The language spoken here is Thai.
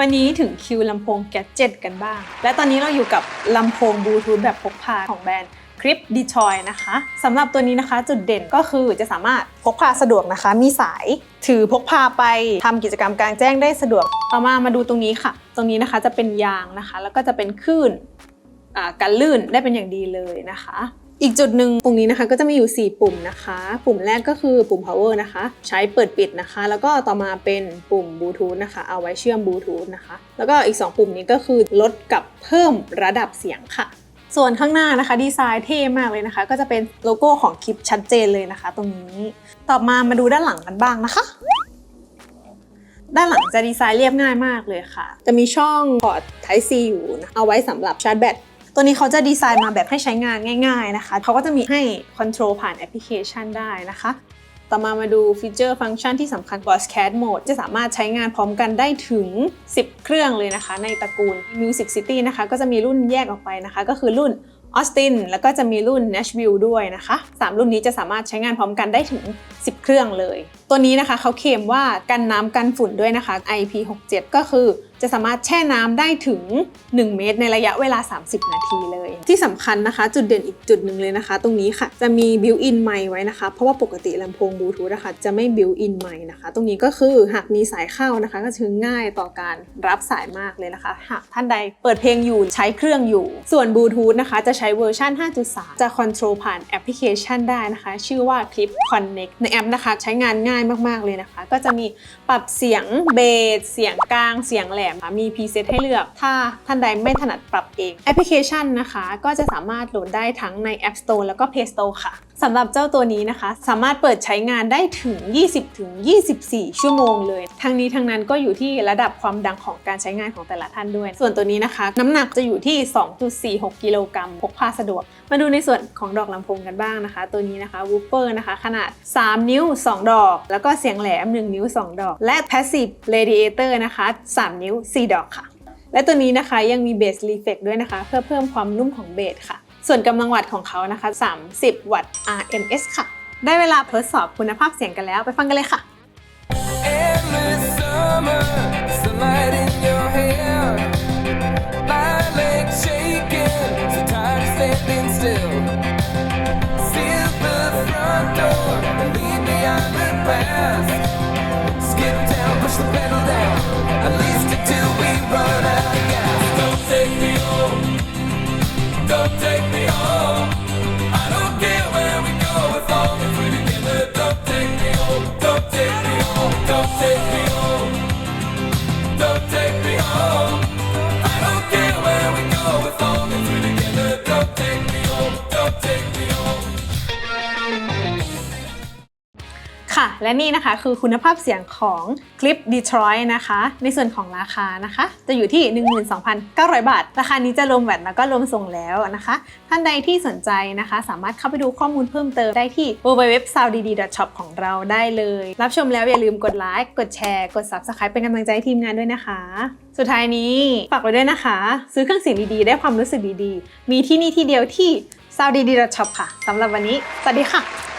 วันนี้ถึงคิวลำโพงแกจ็ตกันบ้าง และตอนนี้เราอยู่กับลำโพงบลูทูธแบบพกพาของแบรนด์คลิปดีทอยนะคะสำหรับตัวนี้นะคะ จุดเด่นก็คือจะสามารถพกพาสะดวกนะคะ มีสายถือพกพาไปทำกิจกรรมกลางแจ้งได้สะดวก ต่อมามาดูตรงนี้ค่ะ ตรงนี้นะคะจะเป็นยางนะคะ แล้วก็จะเป็นคลื่นอ่ากันลื่นได้เป็นอย่างดีเลยนะคะ อีกจุดหนึ่งตรงนี้นะคะก็จะมีอยู่ 4 ปุ่มนะคะ ปุ่มแรกก็คือปุ่ม power นะคะ ใช้เปิดปิดนะคะ แล้วก็ต่อมาเป็นปุ่มบลูทูธนะคะ เอาไว้เชื่อมบลูทูธนะคะ แล้วก็อีก 2 ปุ่มนี้ก็คือลดกับเพิ่มระดับเสียงค่ะ ส่วนข้างหน้านะคะดีไซน์เท่มากเลยนะคะ ก็จะเป็นโลโก้ของคลิปชัดเจนเลยนะคะ ตรงนี้ ต่อมามาดูด้านหลังกันบ้างนะคะด้านหลังจะดีไซน์เรียบง่ายมากเลยค่ะ จะมีช่องพอร์ต Type C อยู่นะเอาไว้สำหรับชาร์จแบต ตัวนี้เขาจะดีไซน์มาแบบให้ใช้งานง่าย ๆนะคะ เขาก็จะมีให้คอนโทรลผ่านแอปพลิเคชันได้นะคะ ต่อมามาดูฟีเจอร์ฟังก์ชันที่สำคัญ Broadcast Mode จะสามารถใช้งานพร้อมกันได้ถึง 10 เครื่องเลยนะคะ ในตระกูล Music City นะคะ ก็จะมีรุ่นแยกออกไปนะคะ ก็คือรุ่น Austin แล้วก็จะมีรุ่น Nashville ด้วยนะคะ 3 รุ่นนี้จะสามารถใช้งานพร้อมกันได้ถึง 10 เครื่องเลย ตัวนี้นะคะเขาเคลมว่ากันน้ำกันฝุ่นด้วยนะคะ IP67 ก็คือ จะสามารถแช่น้ำได้ถึง 1 เมตร ในระยะเวลา 30 นาทีเลย ที่สำคัญนะคะ จุดเด่นอีกจุดหนึ่งเลยนะคะ ตรงนี้ค่ะจะมี built-in ไมค์ไว้นะคะ เพราะว่าปกติลำโพงบลูทูธนะคะจะไม่ built-in ไมค์นะคะ ตรงนี้ก็คือหากมีสายเข้านะคะ ก็จะง่ายต่อการรับสายมากเลยนะคะ หากท่านใดเปิดเพลงอยู่ใช้เครื่องอยู่ ส่วนบลูทูธนะคะจะใช้เวอร์ชัน5.3 จะคอนโทรลผ่านแอปพลิเคชันได้นะคะ ชื่อว่า Clip Connect ในแอปนะคะ ใช้งานง่ายมากๆเลยนะคะ ก็จะมีปรับเสียงเบสเสียงกลางเสียงแหลมค่ะมีพรีเซตให้เลือก ถ้าท่านใดไม่ถนัดปรับเองแอปพลิเคชันนะคะ ก็จะสามารถโหลดได้ทั้งใน App Store แล้วก็ Play Store ค่ะสำหรับเจ้าตัวนี้นะคะ สามารถเปิดใช้งานได้ถึง 20ถึง24 ชั่วโมงเลย ทั้งนี้ทั้งนั้นก็อยู่ที่ระดับความดังของการใช้งานของแต่ละท่านด้วย ส่วนตัวนี้นะคะ น้ำหนักจะอยู่ที่ 2.46 กิโลกรัมพกพาสะดวก มาดูในส่วนของดอกลำโพงกันบ้างนะคะ ตัวนี้นะคะวูเปอร์นะคะ ขนาด 3 นิ้ว 2 ดอก แล้วก็เสียงแหลม 1 นิ้ว 2 ดอก และ Passive Radiator นะคะ 3 นิ้ว4ดอกค่ะ และตัวนี้นะคะยังมีเบสรีเฟกด้วยนะคะ เพื่อเพิ่มความนุ่มของเบสค่ะ ส่วนกำลังวัตต์ของเขานะคะ 30 วัตต์ RMS ค่ะ ได้เวลาทดสอบคุณภาพเสียงกันแล้วไปฟังกันเลยค่ะ Endless ค่ะ และนี่นะคะคือคุณภาพเสียงของคลิป Detroit นะคะ ในส่วนของราคานะคะ จะอยู่ที่ 12,900 บาท ราคานี้จะรวมแวตแล้วก็รวมส่งแล้วนะคะ ท่านใดที่สนใจนะคะ สามารถเข้าไปดูข้อมูลเพิ่มเติมได้ที่ www.sounddshop ของเราได้เลย รับชมแล้วอย่าลืมกดไลค์กดแชร์กด Subscribe เป็นกำลังใจให้ทีมงานด้วยนะคะ สุดท้ายนี้ฝากไว้ด้วยนะคะ ซื้อเครื่องเสียงดีๆ ได้ความรู้สึกดีๆ มีที่นี่ที่เดียวที่ sounddshop ค่ะสำหรับวันนี้สวัสดีค่ะ